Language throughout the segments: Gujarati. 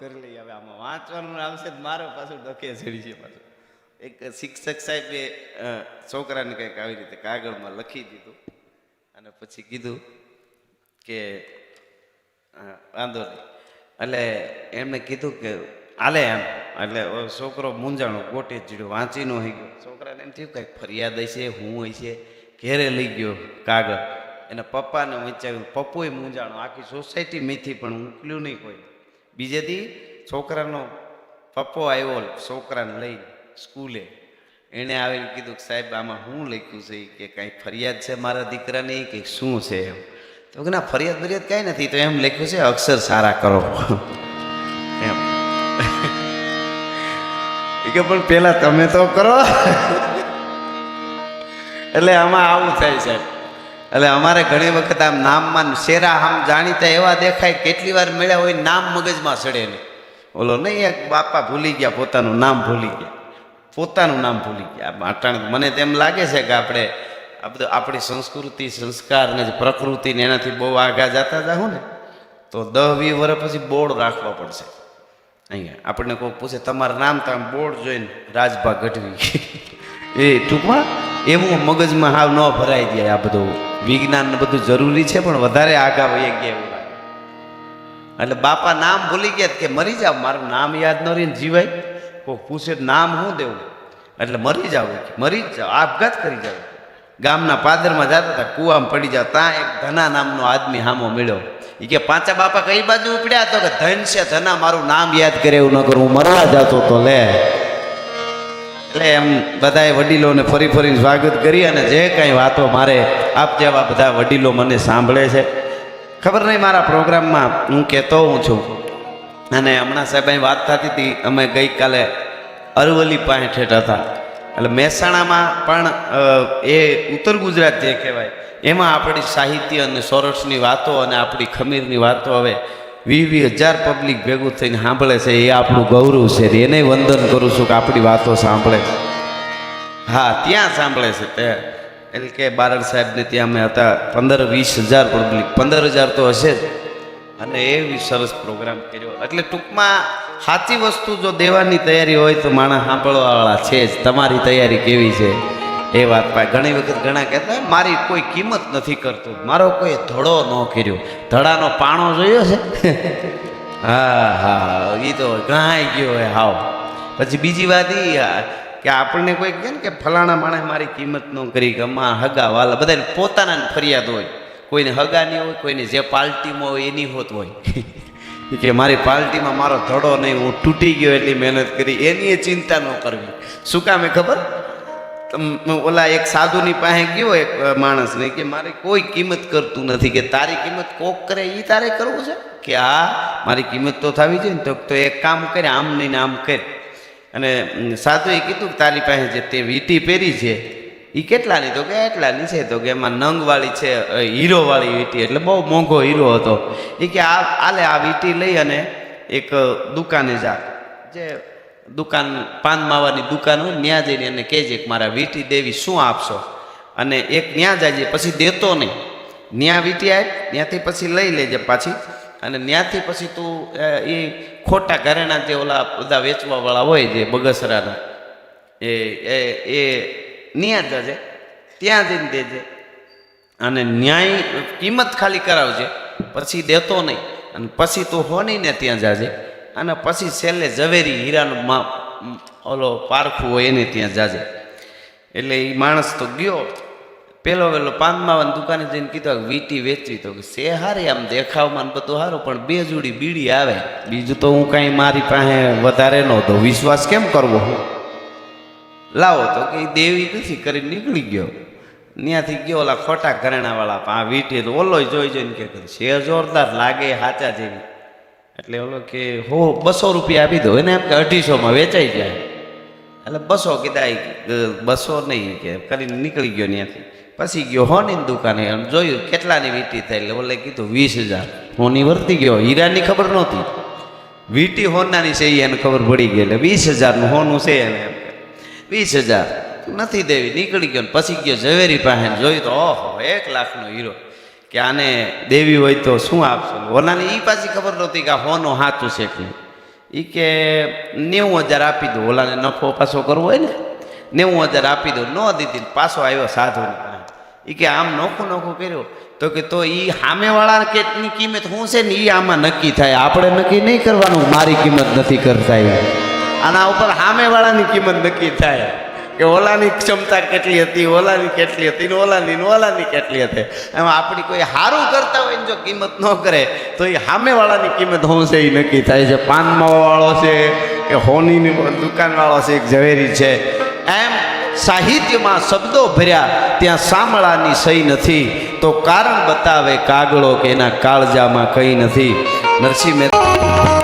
કરી લઈએ. હવે આમાં વાંચવાનું આવશે મારે પાછું ડખે ચડી છે પાછું. એક શિક્ષક સાહેબે છોકરાને કંઈક આવી રીતે કાગળમાં લખી દીધું અને પછી કીધું કે વાંધો નહીં. એટલે એમણે કીધું કે આલે એમ. એટલે છોકરો મૂંઝાણો ગોટે ચડ્યો વાંચી ન હોય ગયો. છોકરાને એમ થયું કંઈક ફરિયાદ હશે, હું હશે ઘેરે લઈ ગયો કાગળ. એના પપ્પાને વંચાવ્યું. પપ્પુએ મૂંઝાણો. આખી સોસાયટી મેથી પણ ઉકલ્યું નહીં કોઈ. બીજે દી છોકરાનો પપ્પો આવ્યો છોકરાને લઈ સ્કૂલે. એણે આવીને કીધું કે સાહેબ, આમાં શું લખ્યું છે? કે કાંઈ ફરિયાદ છે મારા દીકરાની કે શું છે એમ? તો કે ના, ફરિયાદ ફરિયાદ કાંઈ નથી, તો એમ લખ્યું છે, અક્ષર સારા કરો. એમ. કે પણ પહેલાં તમે તો કરો. એટલે આમાં આવું થાય સાહેબ. એટલે અમારે ઘણી વખત આમ નામમાં શેરા આમ જાણીતા એવા દેખાય, કેટલી વાર મળ્યા હોય નામ મગજમાં સડે નહીં. ઓલો નહીં, એક બાપા ભૂલી ગયા, પોતાનું નામ ભૂલી ગયા. પોતાનું નામ ભૂલી ગયા. અટાણ મને તેમ લાગે છે કે આપણે આ બધું આપણી સંસ્કૃતિ, સંસ્કાર ને પ્રકૃતિને એનાથી બહુ આગા જતા જાઉં ને. તો દહ, વીસ વર્ષ પછી બોર્ડ રાખવા પડશે. અહીંયા આપણને કોઈ પૂછે, તમારું નામ તો આમ બોર્ડ જોઈને રાજભા ગઢવી. એ ટૂંકમાં એવું મગજમાં હાવ ન ભરાઈ જાય આ બધું. વિજ્ઞાન બધું જરૂરી છે, પણ વધારે આગા વહી ગયા એવું એટલે બાપા નામ ભૂલી ગયા કે મરી જાવ, મારું નામ યાદ ન રહીને જીવાય. કોઈ પૂછે નામ શું દેવું? એટલે મરી જાવ મરી જ જાવ, આપઘાત કરી જાવ ગામના પાદરમાં જતા હતા, કૂવામાં પડી જાવ, ત્યાં એક ધના નામનો આદમી હામો મળ્યો. એ કે પાંચા બાપા કઈ બાજુ ઉપડ્યા? તો કે, ધન છે, ધના, મારું નામ યાદ કરે એવું ન કરું, હું મરવા જતો તો લે. એટલે એમ બધાએ વડીલોને ફરી ફરીને સ્વાગત કરી અને જે કાંઈ વાતો મારે આપ જેવા બધા વડીલો મને સાંભળે છે, ખબર નહીં મારા પ્રોગ્રામમાં હું કહેતો હું છું. અને હમણાં સાહેબ અહીં વાત થતી હતી, અમે ગઈકાલે અરવલ્લી પાસે હતા. એટલે મહેસાણામાં પણ એ ઉત્તર ગુજરાત જે કહેવાય, એમાં આપણી સાહિત્ય અને સોરઠની વાતો અને આપણી ખમીરની વાતો હવે વીસ વીસ હજાર પબ્લિક ભેગું થઈને સાંભળે છે, એ આપણું ગૌરવ છે એને વંદન કરું છું કે આપણી વાતો સાંભળે. છે હા, ત્યાં સાંભળે છે તે. એટલે કે બારડ સાહેબને ત્યાં અમે હતા પંદર વીસ હજાર પબ્લિક પંદર હજાર તો હશે જ. અને એવી સરસ પ્રોગ્રામ કર્યો. એટલે ટૂંકમાં સાચી વસ્તુ જો દેવાની તૈયારી હોય તો માણસ સાંભળવાવાળા છે જ. તમારી તૈયારી કેવી છે? એ વાત પાય ઘણી વખત ઘણા કહેતા મારી કોઈ કિંમત નથી કરતું. મારો કોઈ ધડો ન કર્યો. ધડાનો પાણો જોયો છે? હા હા એ તો ઘણાય ગયો હોય, હાવ. પછી બીજી વાત એ કે આપણને કોઈ કહે ને કે ફલાણા માણસ મારી કિંમત ન કરી, કે અમારા હગા વાલા બધાને પોતાના ફરિયાદ હોય. કોઈને હગાની હોય, કોઈને જે પાર્ટીમાં હોય એની હોત હોય. કે મારી પાર્ટીમાં મારો ધડો નહીં, હું તૂટી ગયો એટલી મહેનત કરી, એની ચિંતા ન કરવી. શું કામે ખબર? ઓલા એક સાધુની પાસે ગયો એક માણસને કે મારે કોઈ કિંમત કરતું નથી કે તારી કિંમત કોક કરે એ તારે કરવું છે? કે આ મારી કિંમત તો થવી જોઈએ ને, તો એક કામ કરે આમ નહીં આમ કર. અને સાધુએ કીધું કે તારી પાસે જે તે વીંટી પહેરી છે એ કેટલાની? તો કે એટલાની છે, તો કે એમાં નંગવાળી છે હીરોવાળી વીટી, એટલે બહુ મોંઘો હીરો હતો. એ કે આ, આલે આ વીટી લઈ અને એક દુકાને જા. જે દુકાન, પાન માવાની દુકાન હોય ત્યાં જઈને એને કહેજે કે મારા વીંટી દેવી શું આપશો? અને એક ત્યાં જાજે પછી દેતો નહીં. ત્યાં વીંટી આપ ત્યાંથી પછી લઈ લેજે પાછી. અને ત્યાંથી પછી તું, એ ખોટા ઘરેણા જે ઓલા બધા વેચવાવાળા હોય જે બગસરાના, એ એ એ ત્યાં જજે, ત્યાં જઈને દેજે. અને ન્યાય કિંમત ખાલી કરાવજે, પછી દેતો નહીં. અને પછી તું હો નહીં ને ત્યાં જાજે. અને પછી છેલ્લે ઝવેરી હીરાનું ઓલો પારખું હોય એને ત્યાં જાજે. એટલે એ માણસ તો ગયો. પેલો પેલો પાનમાં દુકાને જઈને કીધું વીટી વેચવી તો કે સે હારી આમ દેખાવમાં બધું સારું પણ બે જોડી બીડી આવે. બીજું તો હું કાંઈ મારી પાસે વધારે નહોતો વિશ્વાસ કેમ કરવો હું? લાવો તો કે દેવી નથી કરીને નીકળી ગયો. ત્યાંથી ગયો ઓલા ખોટા ઘરેણાવાળા આ વીંટી ઓલો જોઈ જોઈને કે છે, જોરદાર લાગે હાચા જેવી. એટલે ઓલો કે, હો, બસો રૂપિયા આપી દો. એને એમ કે અઢીસોમાં વેચાઈ જાય. એટલે બસો કીધા બસો નહીં કે, કરીને નીકળી ગયો ત્યાંથી. પછી ગયો હોની દુકાને જોયું કેટલાની વીંટી થઈ એટલે ઓલે કીધું, વીસ હજાર. હોની વર્તી ગયો, હીરાની ખબર નહોતી. વીંટી હોનાની છે એને ખબર પડી ગઈ, એટલે વીસ હજારનું હોનું છે એને એમ વીસ હજાર નથી દેવી, નીકળી ગયો પછી ગયો ઝવેરી પાસે જોયું તો, ઓહો, એક લાખનો હીરો. કે આને દેવી હોય તો શું આપશો? ઓલાને એ પાછી ખબર નહોતી કે હોનો સાચું છે કે. એ કે, નેવું હજાર આપી દો ઓલાને નફો પાછો કરવો હોય ને? નેવું હજાર આપી દો ન દીધી પાછો આવ્યો સાધુ એ કે આમ નોખું નોખું કર્યું. તો કે તો એ સામેવાળા કેટલી કિંમત શું છે ને એ આમાં નક્કી થાય. આપણે નક્કી નહીં કરવાનું. મારી કિંમત નથી કરતા એ આના ઉપર સામેવાળાની કિંમત નક્કી થાય. કે ઓલાની ક્ષમતા કેટલી હતી, ઓલાની કેટલી હતી, ને ઓલાની ને ઓલાની કેટલી હતી. એમાં આપણી કોઈ સારું કરતા હોય ને જો કિંમત ન કરે, તો એ સામેવાળાની કિંમત હું છે એ નક્કી થાય છે. પાનમાં વાળો છે, કે હોનીની દુકાનવાળો છે, એક ઝવેરી છે. એમ સાહિત્યમાં શબ્દો ભર્યા, ત્યાં સાંભળાની સહી નથી. તો કારણ બતાવે કાગળો કે એના કાળજામાં કંઈ નથી. નરસિંહ મહેતા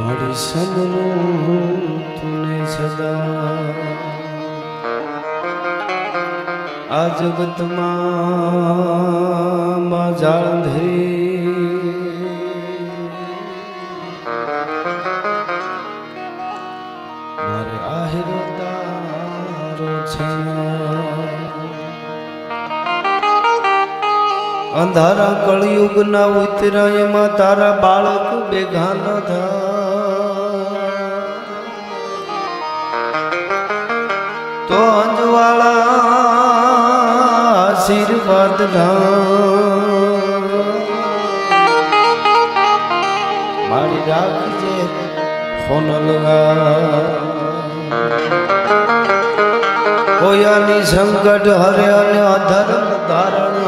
મારી સબનું તુને સદા. આ જગતમાં માં જાળંધરી મારે આહિરો તારો છે. અંધારા કળિયુગ ના ઉતરાયમાં તારા બાળક બેઘા ન તો અંજવાળા આશીર્વાદ મારી રાખજે કોયાની સંકટ હરે અને અધર્મ ધારણ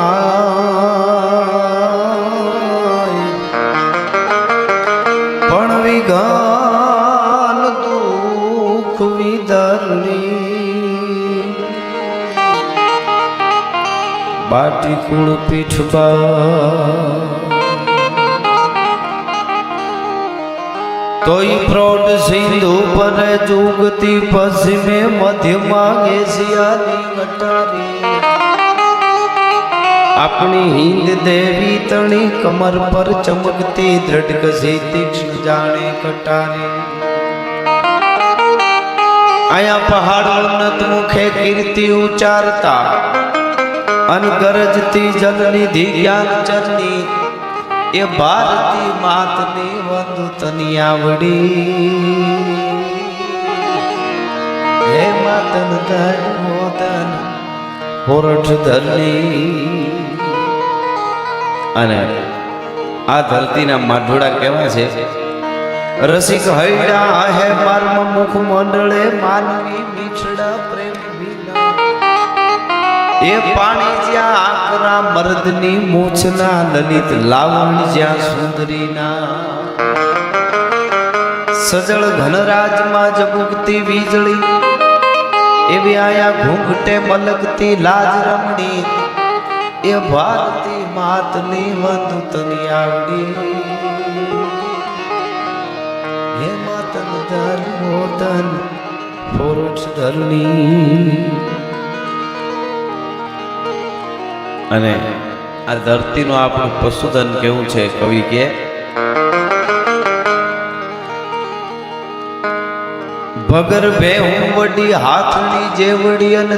બાટી કુળ પીઠ તોય પ્રૌઢ સિંધુ પર જુગતી પશ્ચિમે મધ્યમાં એશિયાની ગટારી આપણી હિંદ દેવી તણી કમર પર ચમકતી દ્રઢ કસી તીક્ષ્ણ જાણે કટારી આયા પહાડ ઉન્નત મુખે કીર્તિ ઉચ્ચારતા અનગરજતી જલનિધિ જ્ઞાન ચરની એ ભારતી માતની વંદુ તની આવડી. હે માતન ધન મોદન હોરઠ ધરની. અને આ ધરતીના માઢોડા કેવા છે? રસિક હૈડા હે મર્મ મુખ મંડળે માનવી એ પાણી જ્યાં આકરા મર્દની મૂછના લલિત લાવણ જ્યાં સુંદરીના. સજળ ઘનરાજમાં જગુગતી વીજળી, એવી આયા ઘૂંઘટે મલકતી લાજ રમણી, એ ભારતી માતની વંદુતની આવડી. હે માતન ધર્મોતન મોતન પુરુષ ધરણી અને આ ધરતીનું આપણું પશુધન કેવું છે? કવિ કે? ભગર બે હું વડી હાથણી જેવડી અને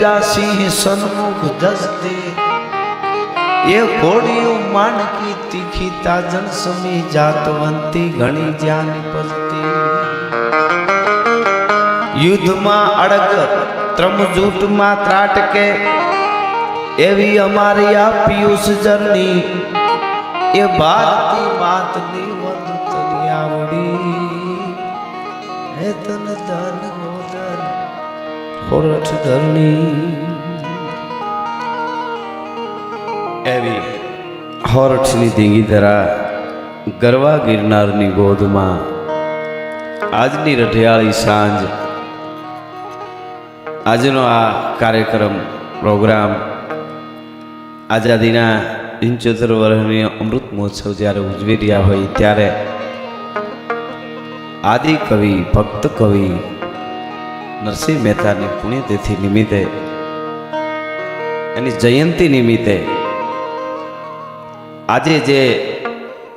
જા સિંહ સન્મુખ જસતે એ ઘોડીયું માનકી તીખી તાજન સમી જાતવંતી ઘણી જ્ઞાન પલતી યુદ્ધમાં અડગ, ત્રમજૂટમાં ત્રાટકે એવી અમારી આ પિયુષ જરની. એ ભારતી માતની વંદતની આવડી. હે તન ધન ગોદર ખોરઠ ધરણી એવી હોરઠની ધીંગી ધરા ગરવા ગિરનારની ગોદમાં. આજની રઢિયાળી સાંજ. આજનો આ કાર્યક્રમ, પ્રોગ્રામ આઝાદીના પંચોતેર વર્ષની અમૃત મહોત્સવ જ્યારે ઉજવી રહ્યા હોય ત્યારે આદિ કવિ, ભક્ત કવિ નરસિંહ મહેતાની પુણ્યતિથિ નિમિત્તે એની જયંતિ નિમિત્તે આજે જે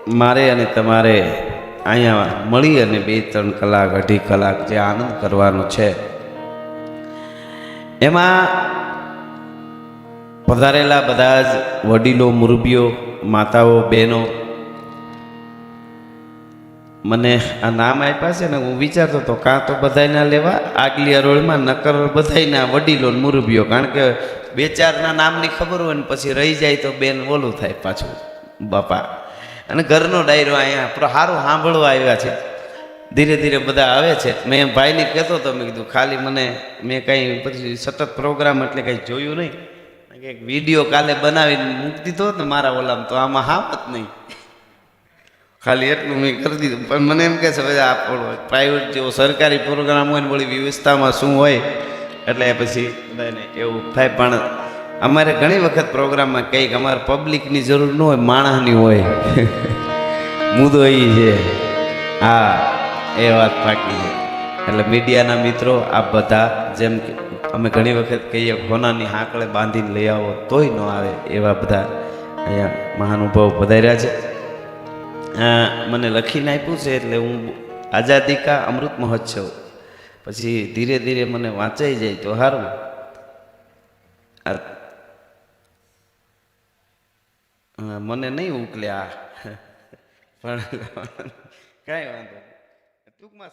મારે અને તમારે અહીંયા મળી અને બે ત્રણ કલાક અઢી કલાક જે આનંદ કરવાનો છે, એમાં પધારેલા બધા જ વડીલો, મુરબીઓ, માતાઓ, બહેનો, મને આ નામ આપ્યા છે ને હું વિચારતો હતો, કાં તો બધાયના લેવા? આગલી અરોળમાં નકર બધાયના વડીલો મુરબીઓ. કારણ કે બે ચારના નામની ખબર હોય ને પછી રહી જાય તો બેન ઓલું થાય પાછું, બાપા. અને ઘરનો ડાયરો અહીંયા સારું સાંભળવા આવ્યા છે. ધીરે ધીરે બધા આવે છે. મેં ભાઈને કહેતો હતો, મેં કીધું, ખાલી મને, મેં કંઈ પછી સતત પ્રોગ્રામ એટલે કંઈ જોયું નહીં. એક વીડિયો કાલે બનાવીને મૂકી દીધો ને મારા ઓલામાં તો આમાં હાવત નહીં. ખાલી એટલું મેં કરી દીધું. પણ મને એમ કહે છે ભાઈ આપણો પ્રાઇવેટ જેવો સરકારી પ્રોગ્રામ હોય ને વળી વ્યવસ્થામાં શું હોય? એટલે પછી બધાને એવું થાય. પણ અમારે ઘણી વખત પ્રોગ્રામમાં કંઈક અમારે પબ્લિકની જરૂર ન હોય, માણસની હોય. મુદ્દો એ છે. હા, એ વાત પાકી છે. એટલે મીડિયાના મિત્રો આ બધા જેમ કે અમે ઘણી વખત કહીએ, હોનાની હાંકળે બાંધીને લઈ આવો, તોય ન આવે, એવા બધા અહીંયા મહાનુભાવ પધાર્યા છે. મને લખીને આપ્યું છે એટલે હું આઝાદી કા અમૃત મહોત્સવ. પછી ધીરે ધીરે મને વાંચાઈ જાય તો સારું મને નહીં ઉકલ્યા. પણ કાંઈ વાંધો ટૂંકમાં